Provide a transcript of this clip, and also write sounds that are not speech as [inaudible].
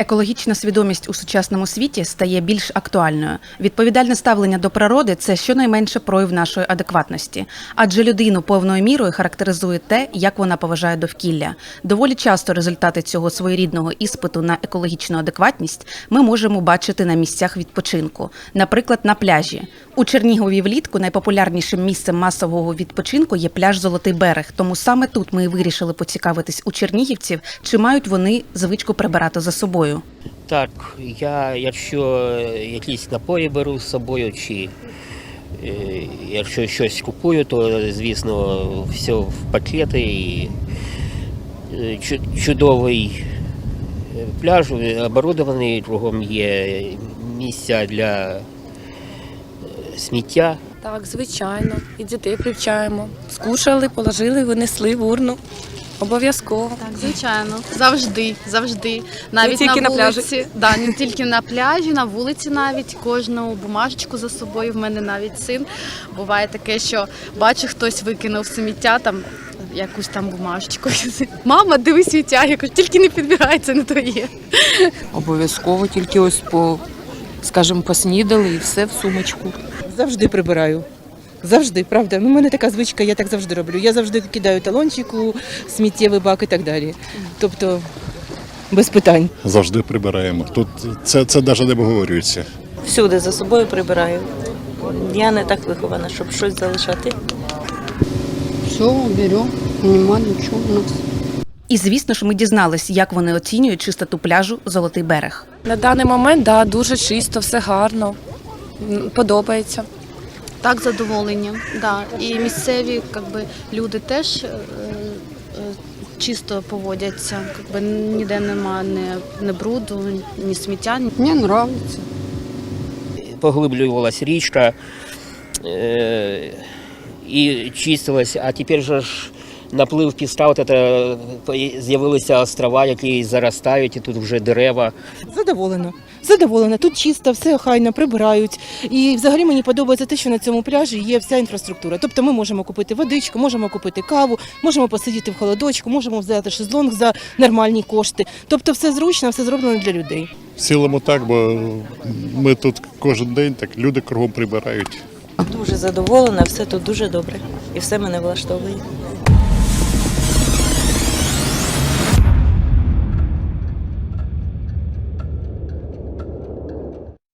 Екологічна свідомість у сучасному світі стає більш актуальною. Відповідальне ставлення до природи це щонайменше прояв нашої адекватності, адже людину повною мірою характеризує те, як вона поважає довкілля. Доволі часто результати цього своєрідного іспиту на екологічну адекватність ми можемо бачити на місцях відпочинку, наприклад, на пляжі. У Чернігові влітку найпопулярнішим місцем масового відпочинку є пляж Золотий берег. Тому саме тут ми і вирішили поцікавитись у чернігівців, чи мають вони звичку прибирати за собою. Так, я якщо якісь напої беру з собою, чи е, якщо щось купую, то звісно все в пакети і е, чудовий е, пляж оборудований, кругом є місця для е, сміття. Так, звичайно. І дітей привчаємо. Скушали, положили, винесли в урну. Обов'язково. Так, звичайно, завжди, завжди. Навіть тільки на на пляжі. Да, не тільки на пляжі, на вулиці навіть кожну бумажечку за собою. В мене навіть син. Буває таке, що бачу, хтось викинув сміття там. Якусь там бумажечку. [laughs] Мама, диви сміття, я кажу, тільки не підбирай, це не твоє. Обов'язково тільки ось по, скажімо, поснідали і все в сумочку. Завжди прибираю. Завжди, правда. Ну, у мене така звичка, я так завжди роблю. Я завжди кидаю талончик у сміттєвий бак і так далі. Тобто без питань. завжди прибираємо. Тут це, це навіть не обговорюється. Всюди за собою прибираю. Я не так вихована, щоб щось залишати. Все берем, нема ничего у нас. І звісно ж, ми дізнались, як вони оцінюють чистоту пляжу Золотий берег. На даний момент да, дуже чисто, все гарно. Подобається. Так, задоволення. Да. І місцеві якби, люди теж е, е, чисто поводяться. Якби, ніде нема ні, ні бруду, ні сміття, Мені подобається. Поглиблювалася річка е, і чистилась, а тепер же ж наплив це, е, з'явилися острова, які заростають, і тут вже дерева. Задоволена. Задоволена. Тут чисто, все охайно, прибирають. І взагалі мені подобається те, що на цьому пляжі є вся інфраструктура. Тобто ми можемо купити водичку, можемо купити каву, можемо посидіти в холодочку, можемо взяти шезлонг за нормальні кошти. Тобто все зручно, все зроблено для людей. В цілому так, бо ми тут кожен день так люди кругом прибирають. Дуже задоволена, все тут дуже добре. І все мене влаштовує.